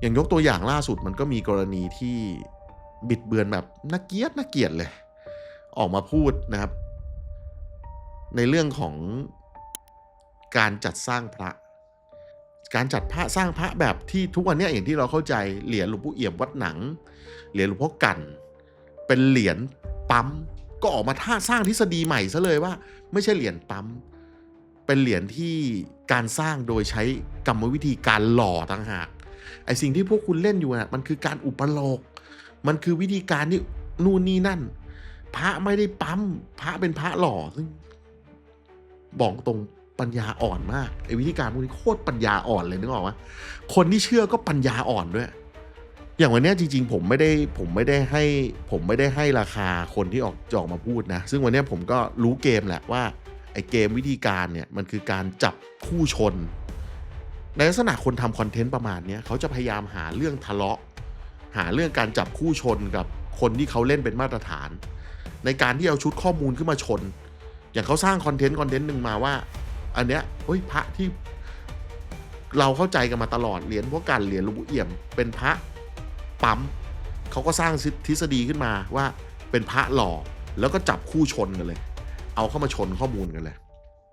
อย่างยกตัวอย่างล่าสุดมันก็มีกรณีที่บิดเบือนแบบน่าเกลียดน่าเกลียดเลย ออกมาพูดนะครับ ในเรื่องของการจัดสร้างพระ การจัดพระสร้างพระแบบที่ทุกวันนี้อย่างที่เราเข้าใจเหรียญหลวงปู่เอี่ยมวัดหนัง เหรียญหลวงพ่อกัน เป็นเหรียญปั๊มก็ออกมาท่าสร้างทฤษฎีใหม่ซะเลยว่า ไม่ใช่เหรียญปั๊มเป็นเหรียญที่การสร้างโดยใช้กรรมวิธีการหล่อต่างหาก ไอสิ่งที่พวกคุณเล่นอยู่น่ะมันคือการอุปโลก มันคือวิธีการที่นู่นนี่นั่น พระไม่ได้ปั๊มพระเป็นพระหล่อซึ่งบอกตรงปัญญาอ่อนมากไอ้วิธีการพวกนี้โคตรปัญญาอ่อนเลยนึกออกไหมคนที่เชื่อก็ปัญญาอ่อนด้วย อย่างวันนี้จริง ๆ ผมไม่ได้ผมไม่ได้ให้ ผมไม่ได้ให้ราคาคนที่ออกจอกมาพูดนะ ซึ่งวันนี้ผมก็รู้เกมแหละว่าไอ้เกมวิธีการเนี่ยมันคือการจับคู่ชน ในลักษณะคนทำคอนเทนต์ประมาณนี้เขาจะพยายามหาเรื่องทะเลาะ หาเรื่องการจับคู่ชนกับคนที่เขาเล่นเป็นมาตรฐาน ในการที่เอาชุดข้อมูลขึ้นมาชน อย่างเขาสร้างคอนเทนต์คอนเทนต์หนึ่งมาว่า อันเนี้ยเฮ้ยพระที่เราเข้าใจกันมาตลอดเหรียญพวกกันเหรียญหลวงปู่เอี่ยม เป็นพระปั๊มเขาก็สร้างทฤษฎีขึ้นมาว่าเป็นพระหล่อแล้วก็จับคู่ชนกันเลย เอาเข้ามาชนข้อมูลกันเลย